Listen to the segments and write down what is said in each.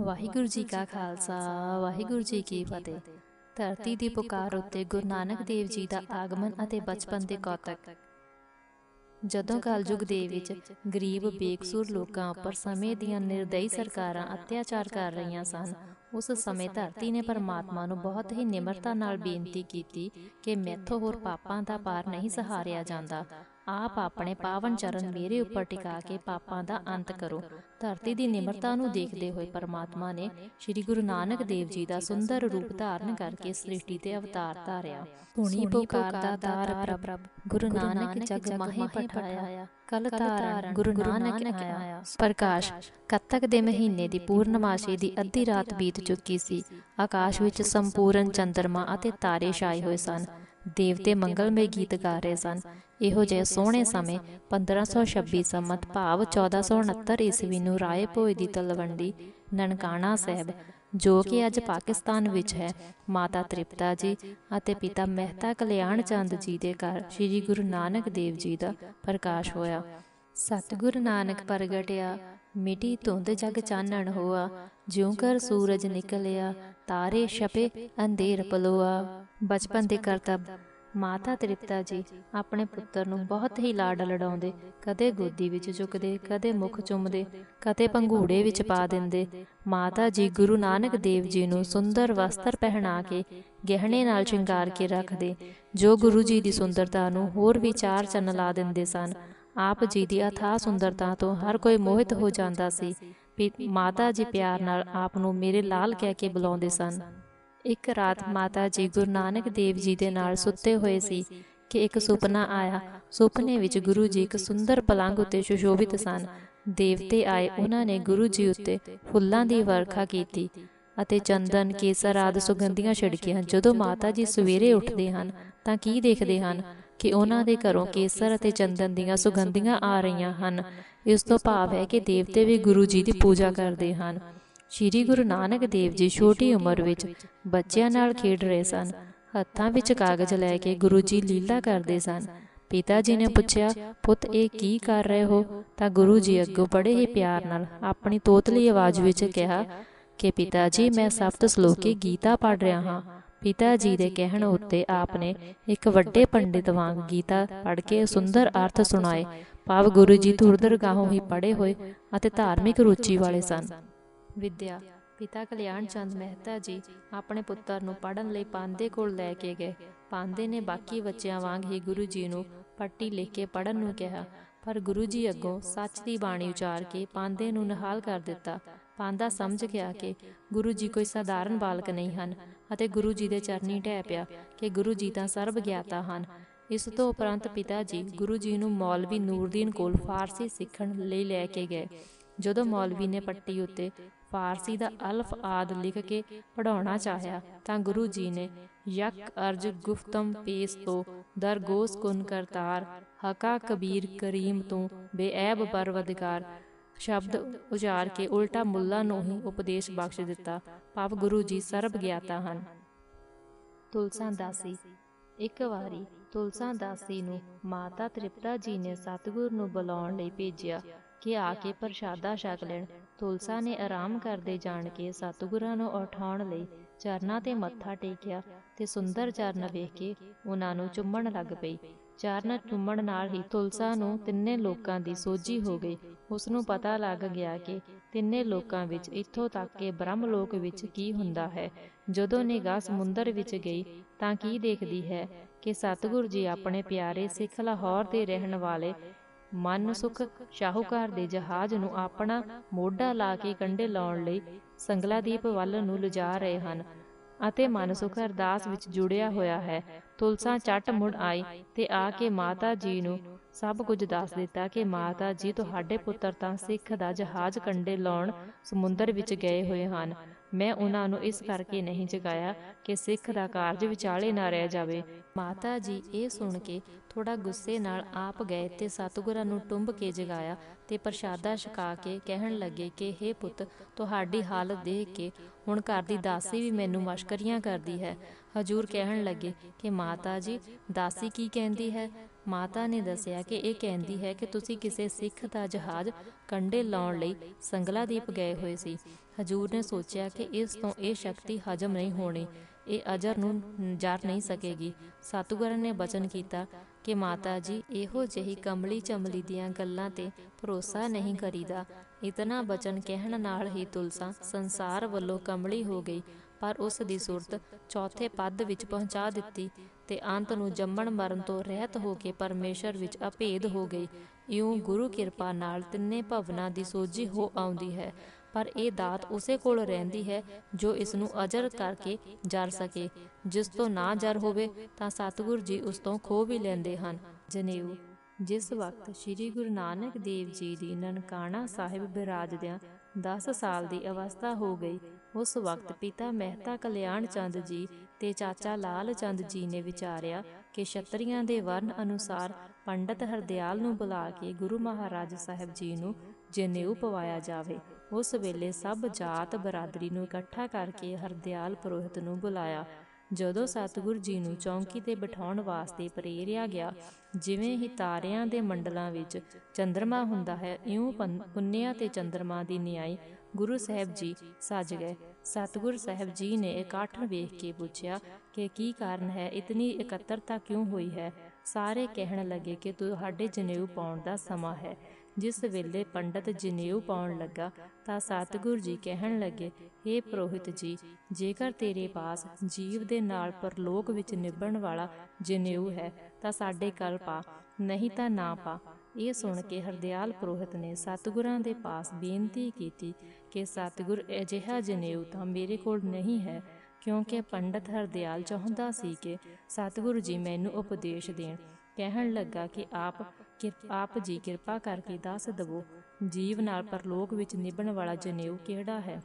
ਵਾਹਿਗੁਰੂ ਜੀ ਕਾ ਖਾਲਸਾ, ਵਾਹਿਗੁਰੂ ਜੀ ਕੀ ਫਤਿਹ। ਧਰਤੀ ਦੀ ਪੁਕਾਰ ਉੱਤੇ ਗੁਰੂ ਨਾਨਕ ਦੇਵ ਜੀ ਦਾ ਆਗਮਨ ਅਤੇ ਬਚਪਨ ਦੇ ਕੌਤਕ। ਜਦੋਂ ਕਲਯੁਗ ਦੇ ਵਿੱਚ ਗਰੀਬ, ਬੇਕਸੂਰ ਲੋਕਾਂ ਉੱਪਰ ਸਮੇਂ ਦੀਆਂ ਨਿਰਦਈ ਸਰਕਾਰਾਂ ਅਤਿਆਚਾਰ ਕਰ ਰਹੀਆਂ ਸਨ, ਉਸ ਸਮੇਂ ਧਰਤੀ ਨੇ ਪਰਮਾਤਮਾ ਨੂੰ ਬਹੁਤ ਹੀ ਨਿਮਰਤਾ ਨਾਲ ਬੇਨਤੀ ਕੀਤੀ ਕਿ ਮੈਥੋਂ ਹੋਰ ਪਾਪਾਂ ਦਾ ਪਾਰ ਨਹੀਂ ਸਹਾਰਿਆ ਜਾਂਦਾ। ਆਪ ਆਪਣੇ ਪਾਵਨ ਚਰਨ ਮੇਰੇ ਉੱਪਰ ਟਿਕਾ ਕੇ ਪਾਪਾਂ ਦਾ ਅੰਤ ਕਰੋ। ਧਰਤੀ ਦੀ ਨਿਮਰਤਾ ਨੂੰ ਦੇਖਦੇ ਹੋਏ ਪਰਮਾਤਮਾ ਨੇ ਸ੍ਰੀ ਗੁਰੂ ਨਾਨਕ ਦੇਵ ਜੀ ਦਾ ਸੁੰਦਰ ਰੂਪ ਧਾਰਨ ਕਰਕੇ ਸ੍ਰਿਸ਼ਟੀ ਤੇ ਅਵਤਾਰ ਧਾਰਿਆ। ਸੁਣੀ ਪੁਕਾਰ ਦਾ ਦਾਰ ਪ੍ਰਭ। ਗੁਰੂ ਨਾਨਕ ਜਗ ਮਾਹੀ ਪਠਾਇਆ। ਕਲ ਧਾਰਨ। ਗੁਰੂ ਨਾਨਕ ਆਇਆ। ਪ੍ਰਕਾਸ਼। ਕੱਤਕ ਦੇ ਮਹੀਨੇ ਦੀ ਪੂਰਨਮਾਸ਼ੀ ਦੀ ਅੱਧੀ ਰਾਤ ਬੀਤ ਚੁੱਕੀ ਸੀ। ਆਕਾਸ਼ ਵਿੱਚ ਸੰਪੂਰਨ ਚੰਦਰਮਾ ਅਤੇ ਤਾਰੇ ਛਾਏ ਹੋਏ ਸਨ। ਦੇਵਤੇ ਮੰਗਲਮਈ ਗੀਤ ਗਾ ਰਹੇ ਸਨ। ਇਹੋ ਜਿਹੇ ਸੋਹਣੇ ਸਮੇਂ 1526 ਸੰਮਤ ਭਾਵ 1469 ਈਸਵੀ ਨੂੰ ਰਾਏ ਭੋਏ ਦੀ ਤਲਵੰਡੀ, ਨਨਕਾਣਾ ਸਾਹਿਬ, ਜੋ ਕਿ ਅੱਜ ਪਾਕਿਸਤਾਨ ਵਿੱਚ ਹੈ, ਮਾਤਾ ਤ੍ਰਿਪਤਾ ਜੀ ਅਤੇ ਪਿਤਾ ਮਹਿਤਾ ਕਲਿਆਣ ਚੰਦ ਜੀ ਦੇ ਘਰ ਸ੍ਰੀ ਗੁਰੂ ਨਾਨਕ ਦੇਵ ਜੀ ਦਾ ਪ੍ਰਕਾਸ਼ ਹੋਇਆ। ਸਤਿਗੁਰ ਨਾਨਕ ਪ੍ਰਗਟਿਆ, ਮਿਟੀ ਧੁੰਦ ਜਗ ਚਾਨਣ ਹੋਆ ਜਿਉਂ ਕਰ ਸੂਰਜ ਨਿਕਲਿਆ ਤਾਰੇ ਛਪੇ, ਅੰਧੇਰ ਪਲੋਆ। ਬਚਪਨ ਦੇ ਕਰਤਬ ਮਾਤਾ ਤ੍ਰਿਪਤਾ ਜੀ ਆਪਣੇ ਪੁੱਤਰ ਨੂੰ ਬਹੁਤ ਹੀ ਲਾਡ ਲਡਾਉਂਦੇ ਕਦੇ ਗੋਦੀ ਵਿੱਚ ਚੁੱਕਦੇ ਕਦੇ ਮੁਖ ਚੁੰਮਦੇ, ਕਦੇ ਪੰਘੂੜੇ ਵਿੱਚ ਪਾ ਦਿੰਦੇ। ਮਾਤਾ ਜੀ ਗੁਰੂ ਨਾਨਕ ਦੇਵ ਜੀ ਨੂੰ ਸੁੰਦਰ ਵਸਤਰ ਪਹਿਨਾ ਕੇ ਗਹਿਣੇ ਨਾਲ ਸ਼ਿੰਗਾਰ ਕੇ ਰੱਖਦੇ, ਜੋ ਗੁਰੂ ਜੀ ਦੀ ਸੁੰਦਰਤਾ ਨੂੰ ਹੋਰ ਵੀ ਚਾਰ ਚੰਨ ਲਾ ਦਿੰਦੇ ਸਨ। ਆਪ ਜੀ ਦੀ ਅਥਾਹ ਸੁੰਦਰਤਾ ਤੋਂ ਹਰ ਕੋਈ ਮੋਹਿਤ ਹੋ ਜਾਂਦਾ ਸੀ। ਮਾਤਾ ਜੀ ਪਿਆਰ ਨਾਲ ਆਪ ਨੂੰ ਮੇਰੇ ਲਾਲ ਕਹਿ ਕੇ ਬੁਲਾਉਂਦੇ ਸਨ। ਇੱਕ ਰਾਤ ਮਾਤਾ ਜੀ ਗੁਰੂ ਨਾਨਕ ਦੇਵ ਜੀ ਦੇ ਨਾਲ ਸੁੱਤੇ ਹੋਏ ਸੀ ਕਿ ਇੱਕ ਸੁਪਨਾ ਆਇਆ। ਸੁਪਨੇ ਵਿੱਚ ਗੁਰੂ ਜੀ ਇੱਕ ਸੁੰਦਰ ਪਲੰਗ ਉੱਤੇ ਸੁਸ਼ੋਭਿਤ ਸਨ। ਦੇਵਤੇ ਆਏ, ਉਹਨਾਂ ਨੇ ਗੁਰੂ ਜੀ ਉੱਤੇ ਫੁੱਲਾਂ ਦੀ ਵਰਖਾ ਕੀਤੀ ਅਤੇ ਚੰਦਨ, ਕੇਸਰ ਆਦਿ ਸੁਗੰਧੀਆਂ ਛਿੜਕੀਆਂ। ਜਦੋਂ ਮਾਤਾ ਜੀ ਸਵੇਰੇ ਉੱਠਦੇ ਹਨ, ਤਾਂ ਕੀ ਦੇਖਦੇ ਹਨ ਕਿ ਉਹਨਾਂ ਦੇ ਘਰੋਂ ਕੇਸਰ ਅਤੇ ਚੰਦਨ ਦੀਆਂ ਸੁਗੰਧੀਆਂ ਆ ਰਹੀਆਂ ਹਨ? ਇਸ ਤੋਂ ਭਾਵ ਹੈ ਕਿ ਦੇਵਤੇ ਵੀ ਗੁਰੂ ਜੀ ਦੀ ਪੂਜਾ ਕਰਦੇ ਹਨ। ਸ਼੍ਰੀ ਗੁਰੂ ਨਾਨਕ ਦੇਵ ਜੀ ਛੋਟੀ ਉਮਰ ਵਿੱਚ ਬੱਚਿਆਂ ਨਾਲ ਖੇਡ ਰਹੇ ਸਨ। ਹੱਥਾਂ ਵਿੱਚ ਕਾਗਜ਼ ਲੈ ਕੇ ਗੁਰੂ ਜੀ ਲੀਲਾ ਕਰਦੇ ਸਨ। ਪਿਤਾ ਜੀ ਨੇ ਪੁੱਛਿਆ ਪੁੱਤ ਇਹ ਕੀ ਕਰ ਰਹੇ ਹੋ? ਤਾਂ ਗੁਰੂ ਜੀ ਅੱਗੋਂ ਬੜੇ ਹੀ ਪਿਆਰ ਨਾਲ ਆਪਣੀ ਤੋਤਲੀ ਆਵਾਜ਼ ਵਿੱਚ ਕਿਹਾ ਕਿ ਪਿਤਾ ਜੀ ਮੈਂ ਸਪਤ ਸ਼ਲੋਕੀ ਗੀਤਾ ਪੜ੍ਹ ਰਿਹਾ ਹਾਂ। ਪਿਤਾ ਜੀ ਦੇ ਕਹਿਣ ਉੱਤੇ ਆਪ ਨੇ ਇੱਕ ਵੱਡੇ ਪੰਡਿਤ ਵਾਂਗ ਗੀਤਾ ਪੜ੍ਹ ਕੇ ਸੁੰਦਰ ਅਰਥ ਸੁਣਾਏ ਭਾਵ ਗੁਰੂ ਜੀ ਧੁਰਦਰਗਾਹੋਂ ਹੀ ਪੜ੍ਹੇ ਹੋਏ ਅਤੇ ਧਾਰਮਿਕ ਰੁਚੀ ਵਾਲੇ ਸਨ। ਵਿਦਿਆ, ਪਿਤਾ ਕਲਿਆਣ ਚੰਦ ਮਹਿਤਾ ਜੀ ਆਪਣੇ ਪੁੱਤਰ ਨੂੰ ਪੜਨ ਲਈ ਪਾਂਦੇ ਕੋਲ ਲੈ ਕੇ ਗਏ। ਪਾਂਦੇ ਨੇ ਬਾਕੀ ਬੱਚਿਆਂ ਵਾਂਗ ਹੀ ਗੁਰੂ ਜੀ ਨੂੰ ਪੱਟੀ ਲਿਖ ਕੇ ਪੜਨ ਨੂੰ ਕਿਹਾ, ਪਰ ਗੁਰੂ ਜੀ ਅੱਗੋਂ ਸੱਚ ਦੀ ਬਾਣੀ ਉਚਾਰ ਕੇ ਪਾਂਦੇ ਨੂੰ ਨਿਹਾਲ ਕਰ ਦਿੱਤਾ। ਪਾਂਦਾ ਸਮਝ ਗਿਆ ਕਿ, ਗੁਰੂ ਜੀ ਕੋਈ ਸਾਧਾਰਨ ਬਾਲਕ ਨਹੀਂ ਹਨ ਅਤੇ ਗੁਰੂ ਜੀ ਦੇ ਚਰਨੀ ਢਹਿ ਪਿਆ ਕਿ ਗੁਰੂ ਜੀ ਤਾਂ ਸਰਬ ਗਿਆਤਾ ਹਨ ਇਸ ਤੋਂ ਉਪਰੰਤ ਪਿਤਾ ਜੀ ਗੁਰੂ ਜੀ ਨੂੰ ਮੌਲਵੀ ਨੂਰਦੀਨ ਕੋਲ ਫਾਰਸੀ ਸਿੱਖਣ ਲਈ ਲੈ ਕੇ ਗਏ, ਜਦੋਂ ਮੌਲਵੀ ਨੇ ਪੱਟੀ ਉੱਤੇ ਫਾਰਸੀ ਦਾ ਅਲਫ ਆਦ ਲਿਖ ਕੇ ਪੜਾਉਣਾ ਚਾਹਿਆ ਤਾਂ ਗੁਰੂ ਜੀ ਨੇ ਯਕ ਅਰਜ ਗੁਫਤਮ ਪੇਸ ਤੋਂ ਦਰਗੋਸ ਕੁਨ ਕਰਤਾਰ, ਹਕਾ ਕਬੀਰ ਕਰੀਮ ਤੋਂ ਬੇਐਬ ਪਰਵਦਗਾਰ ਸ਼ਬਦ ਉਚਾਰ ਕੇ ਉਲਟਾ ਮੁੱਲਾ ਨੂੰ ਹੀ ਉਪਦੇਸ਼ ਬਖਸ਼ ਦਿੱਤਾ, ਭਾਵ ਗੁਰੂ ਜੀ ਸਰਬ ਗਿਆਤਾ ਹਨ। ਤੁਲਸਾ ਦਾਸੀ, ਇੱਕ ਵਾਰੀ ਤੁਲਸਾ ਦਾਸੀ ਨੂੰ ਮਾਤਾ ਤ੍ਰਿਪਤਾ ਜੀ ਨੇ ਸਤਿਗੁਰ ਨੂੰ ਬੁਲਾਉਣ ਲਈ ਭੇਜਿਆ ਕਿ ਆ ਕੇ ਪ੍ਰਸ਼ਾਦਾ ਛਕ ਲੈਣ। ਤੁਲਸਾ ਨੇ ਆਰਾਮ ਕਰਦੇ ਜਾਣ ਕੇ ਸਤਿਗੁਰਾਂ ਨੂੰ ਉਠਾਉਣ ਲਈ ਚਰਨਾਂ ਤੇ ਮੱਥਾ ਟੇਕਿਆ ਤੇ ਸੁੰਦਰ ਚਰਨ ਵੇਖ ਕੇ ਉਹਨਾਂ ਨੂੰ ਚੁੰਮਣ ਲੱਗ ਪਈ। ਚਰਨ ਚੁੰਮਣ ਨਾਲ ਹੀ ਤੁਲਸਾ ਨੂੰ ਤਿੰਨੇ ਲੋਕਾਂ ਦੀ ਸੋਝੀ ਹੋ ਗਈ। ਉਸ ਨੂੰ ਪਤਾ ਲੱਗ ਗਿਆ ਕਿ ਤਿੰਨੇ ਲੋਕਾਂ ਵਿੱਚ ਇੱਥੋਂ ਤੱਕ ਕਿ ਬ੍ਰਹਮ ਲੋਕ ਵਿੱਚ ਕੀ ਹੁੰਦਾ ਹੈ। ਜਦੋਂ ਨਿਗਾਹ ਸਮੁੰਦਰ ਵਿੱਚ ਗਈ ਤਾਂ ਕੀ ਦੇਖਦੀ ਹੈ? ਕਿ ਸਤਿਗੁਰ ਜੀ ਆਪਣੇ ਪਿਆਰੇ ਸਿੱਖ ਲਾਹੌਰ ਦੇ ਰਹਿਣ ਵਾਲੇ ਮਨ ਸੁਖ ਸ਼ਾਹੂਕਾਰ ਦੇ ਜਹਾਜ਼ ਨੂੰ ਆਪਣਾ ਮੋਢਾ ਲਾ ਕੇ ਕੰਡੇ ਲਾਉਣ ਲਈ ਸੰਗਲਾਦੀਪ ਵੱਲ ਨੂੰ ਲਿਜਾ ਰਹੇ ਹਨ ਅਤੇ ਮਨ ਸੁਖ ਅਰਦਾਸ ਵਿੱਚ ਜੁੜਿਆ ਹੋਇਆ ਹੈ। ਤੁਲਸਾ ਚੱਟ ਮੁੜ ਆਈ ਤੇ ਆ ਕੇ ਮਾਤਾ ਜੀ ਨੂੰ ਸਭ ਕੁਝ ਦੱਸ ਦਿੱਤਾ ਕਿ ਮਾਤਾ ਜੀ ਤੁਹਾਡੇ ਪੁੱਤਰ ਤਾਂ ਸਿੱਖ ਦਾ ਜਹਾਜ਼ ਕੰਢੇ ਲਾਉਣ ਸਮੁੰਦਰ ਵਿੱਚ ਗਏ ਹੋਏ ਹਨ। ਮੈਂ ਉਹਨਾਂ ਨੂੰ ਇਸ ਕਰਕੇ ਨਹੀਂ ਜਗਾਇਆ ਕਿ ਸਿੱਖ ਦਾ ਕਾਰਜ ਵਿਚਾਲੇ ਨਾ ਰਹਿ ਜਾਵੇ। ਮਾਤਾ ਜੀ ਇਹ ਸੁਣ ਕੇ ਥੋੜਾ ਗੁੱਸੇ ਨਾਲ ਆਪ ਗਏ ਤੇ ਸਤਿਗੁਰਾਂ ਨੂੰ ਟੁੰਬ ਕੇ ਜਗਾਇਆ ਤੇ ਪ੍ਰਸ਼ਾਦਾ ਛਕਾ ਕੇ ਕਹਿਣ ਲੱਗੇ ਕਿ हे ਪੁੱਤ ਤੁਹਾਡੀ ਹਾਲਤ ਦੇਖ ਕੇ ਹੁਣ ਘਰ ਦੀ ਦਾਸੀ ਵੀ ਮੈਨੂੰ ਮਸ਼ਕਰੀਆਂ ਕਰਦੀ ਹੈ। ਹਜੂਰ ਕਹਿਣ ਲੱਗੇ ਕਿ ਮਾਤਾ ਜੀ ਦਾਸੀ ਕੀ ਕਹਿੰਦੀ ਹੈ? ਮਾਤਾ ਨੇ ਦੱਸਿਆ ਕਿ ਇਹ ਕਹਿੰਦੀ ਹੈ ਕਿ ਤੁਸੀਂ ਕਿਸੇ ਸਿੱਖ ਦਾ ਜਹਾਜ਼ ਕੰਡੇ ਲਾਉਣ ਲਈ ਸੰਗਲਾਦੀਪ ਗਏ ਹੋਏ ਸੀ। ਹਜੂਰ ਨੇ ਸੋਚਿਆ ਕਿ ਇਸ ਤੋਂ ਇਹ ਸ਼ਕਤੀ ਹਜਮ ਨਹੀਂ ਹੋਣੀ, ਇਹ ਅਜਰ ਨੂੰ ਜਰ ਨਹੀਂ ਸਕੇਗੀ। ਸਤਿਗੁਰਾਂ ਨੇ ਬਚਨ ਕੀਤਾ ਕਿ ਮਾਤਾ ਜੀ, ਇਹੋ ਜਿਹੀ ਕਮਲੀ ਚਮਲੀ ਦੀਆਂ ਗੱਲਾਂ ਤੇ ਭਰੋਸਾ ਨਹੀਂ ਕਰੀਦਾ। ਇਤਨਾ ਬਚਨ ਕਹਿਣ ਨਾਲ ਹੀ ਤੁਲਸਾ ਸੰਸਾਰ ਵੱਲੋਂ ਕਮਲੀ ਹੋ ਗਈ। ਪਰ ਉਸ ਦੀ ਸੁਰਤ ਚੌਥੇ ਪਦ ਵਿੱਚ ਪਹੁੰਚਾ ਦਿੱਤੀ ਤੇ ਅੰਤ ਨੂੰ ਜੰਮਣ ਮਰਨ ਤੋਂ ਰਹਿਤ ਹੋ ਕੇ ਪਰਮੇਸ਼ਰ ਵਿੱਚ ਅਭੇਦ ਹੋ ਗਈ। ਇਉਂ ਗੁਰੂ ਕਿਰਪਾ ਨਾਲ ਤਿੰਨੇ ਭਵਨਾਂ ਦੀ ਸੋਝੀ ਹੋ ਆਉਂਦੀ ਹੈ, ਪਰ ਇਹ ਦਾਤ ਉਸੇ ਕੋਲ ਰਹਿੰਦੀ ਹੈ ਜੋ ਇਸ ਨੂੰ ਅਜਰ ਕਰਕੇ ਜਰ ਸਕੇ। ਜਿਸ ਤੋਂ ਨਾ ਜਰ ਹੋਵੇ ਤਾਂ ਸਤਿਗੁਰ ਜੀ ਉਸ ਤੋਂ ਖੋ ਵੀ ਲੈਂਦੇ ਹਨ। ਜਨੇਊ, ਜਿਸ ਵਕਤ ਸ੍ਰੀ ਗੁਰੂ ਨਾਨਕ ਦੇਵ ਜੀ ਦੀ ਨਨਕਾਣਾ ਸਾਹਿਬ ਬਿਰਾਜਦਿਆਂ 10 ਸਾਲ ਦੀ ਅਵਸਥਾ ਹੋ ਗਈ। ਉਸ ਵਕਤ ਪਿਤਾ ਮਹਿਤਾ ਕਲਿਆਣ ਚੰਦ ਜੀ ਤੇ ਚਾਚਾ ਲਾਲ ਚੰਦ ਜੀ ਨੇ ਵਿਚਾਰਿਆ ਕਿ ਛਤਰੀਆਂ ਦੇ ਵਰਨ ਅਨੁਸਾਰ ਪੰਡਤ ਹਰਦਿਆਲ ਨੂੰ ਬੁਲਾ ਕੇ ਗੁਰੂ ਮਹਾਰਾਜ ਸਾਹਿਬ ਜੀ ਨੂੰ ਜਨੇਊ ਪਵਾਇਆ ਜਾਵੇ। ਉਸ ਵੇਲੇ ਸਭ ਜਾਤ ਬਰਾਦਰੀ ਨੂੰ ਇਕੱਠਾ ਕਰਕੇ ਹਰਦਿਆਲ ਪੁਰੋਹਿਤ ਨੂੰ ਬੁਲਾਇਆ। ਜਦੋਂ ਸਤਿਗੁਰ ਜੀ ਨੂੰ ਚੌਂਕੀ ਤੇ ਬਿਠਾਉਣ ਵਾਸਤੇ ਪ੍ਰੇਰਿਆ ਗਿਆ, ਜਿਵੇਂ ਹੀ ਤਾਰਿਆਂ ਦੇ ਮੰਡਲਾਂ ਵਿੱਚ ਚੰ드ਰਮਾ ਹੁੰਦਾ ਹੈ, ਇਉਂ ਪੰ- ਪੁੰਨਿਆ ਤੇ ਚੰ드ਰਮਾ ਦੀ ਨਿਆਈ ਗੁਰੂ ਸਾਹਿਬ ਜੀ ਸੱਜ ਗਏ। ਸਤਿਗੁਰ ਸਾਹਿਬ ਜੀ ਨੇ ਇਕੱਠ ਵੇਖ ਕੇ ਪੁੱਛਿਆ ਕਿ ਕੀ ਕਾਰਨ ਹੈ, ਇਤਨੀ ਇਕੱਤਰਤਾ ਕਿਉਂ ਹੋਈ ਹੈ? ਸਾਰੇ ਕਹਿਣ ਲੱਗੇ ਕਿ ਤੁਹਾਡੇ ਜਨੇਊ ਪਾਉਣ ਦਾ ਸਮਾਂ ਹੈ। ਜਿਸ ਵੇਲੇ ਪੰਡਤ ਜਨੇਊ ਪਾਉਣ ਲੱਗਾ ਤਾਂ ਸਤਿਗੁਰ ਜੀ ਕਹਿਣ ਲੱਗੇ हे ਪ੍ਰੋਹਿਤ ਜੀ, ਜੇਕਰ ਤੇਰੇ ਪਾਸ ਜੀਵ ਦੇ ਨਾਲ ਪਰਲੋਕ ਵਿੱਚ ਨਿਭਣ ਵਾਲਾ ਜਨੇਊ ਹੈ, ਤਾਂ ਸਾਡੇ ਕਲ ਪਾ, ਨਹੀਂ ਤਾਂ ਨਾ ਪਾ। ਇਹ ਸੁਣ ਕੇ ਹਰਦਿਆਲ ਪੁਰੋਹਿਤ ਨੇ ਸਤਿਗੁਰਾਂ ਦੇ ਪਾਸ ਬੇਨਤੀ ਕੀਤੀ ਕਿ ਸਤਿਗੁਰ ਅਜਿਹਾ ਜਨੇਊ ਤਾਂ ਮੇਰੇ ਕੋਲ ਨਹੀਂ ਹੈ, ਕਿਉਂਕਿ ਪੰਡਤ ਹਰਦਿਆਲ ਚਾਹੁੰਦਾ ਸੀ ਕਿ ਸਤਿਗੁਰੂ ਜੀ ਮੈਨੂੰ ਉਪਦੇਸ਼ ਦੇਣ। ਕਹਿਣ ਲੱਗਾ ਕਿ ਆਪ ਕਿਰ- ਆਪ ਜੀ ਕਿਰਪਾ ਕਰਕੇ ਦੱਸ ਦਵੋ, ਜੀਵ ਨਾਲ ਪਰਲੋਕ ਵਿੱਚ ਨਿਭਣ ਵਾਲਾ ਜਨੇਊ ਕਿਹੜਾ ਹੈ?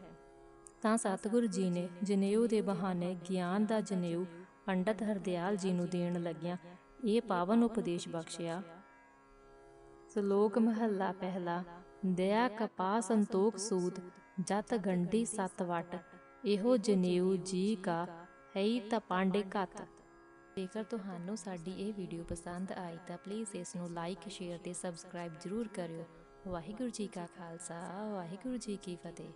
ਤਾਂ ਸਤਿਗੁਰੂ ਜੀ ਨੇ ਜਨੇਊ ਦੇ ਬਹਾਨੇ ਗਿਆਨ ਦਾ ਜਨੇਊ ਪੰਡਤ ਹਰਦਿਆਲ ਜੀ ਨੂੰ ਦੇਣ ਲੱਗਿਆ ਇਹ ਪਾਵਨ ਉਪਦੇਸ਼ ਬਖਸ਼ਿਆ। ਸ਼ਲੋਕ ਮਹੱਲਾ ਪਹਿਲਾ, ਦਇਆ ਕਪਾ ਸੰਤੋਖ ਸੂਤ, ਜਤ ਗੰਢੀ ਸਤ ਵਟ ਇਹੋ ਜਨੇਊ ਜੀ ਕਾ ਹੈ ਤਾਂ ਪਾਂਡੇ ਘਤ। ਜੇਕਰ ਤੁਹਾਨੂੰ ਸਾਡੀ ਇਹ ਵੀਡੀਓ ਪਸੰਦ ਆਈ ਤਾਂ ਪਲੀਜ਼ ਇਸ ਨੂੰ ਲਾਈਕ ਸ਼ੇਅਰ ਤੇ ਸਬਸਕ੍ਰਾਈਬ ਜ਼ਰੂਰ ਕਰਿਓ। ਵਾਹਿਗੁਰੂ ਜੀ ਕਾ ਖਾਲਸਾ, ਵਾਹਿਗੁਰੂ ਜੀ ਕੀ ਫਤਿਹ।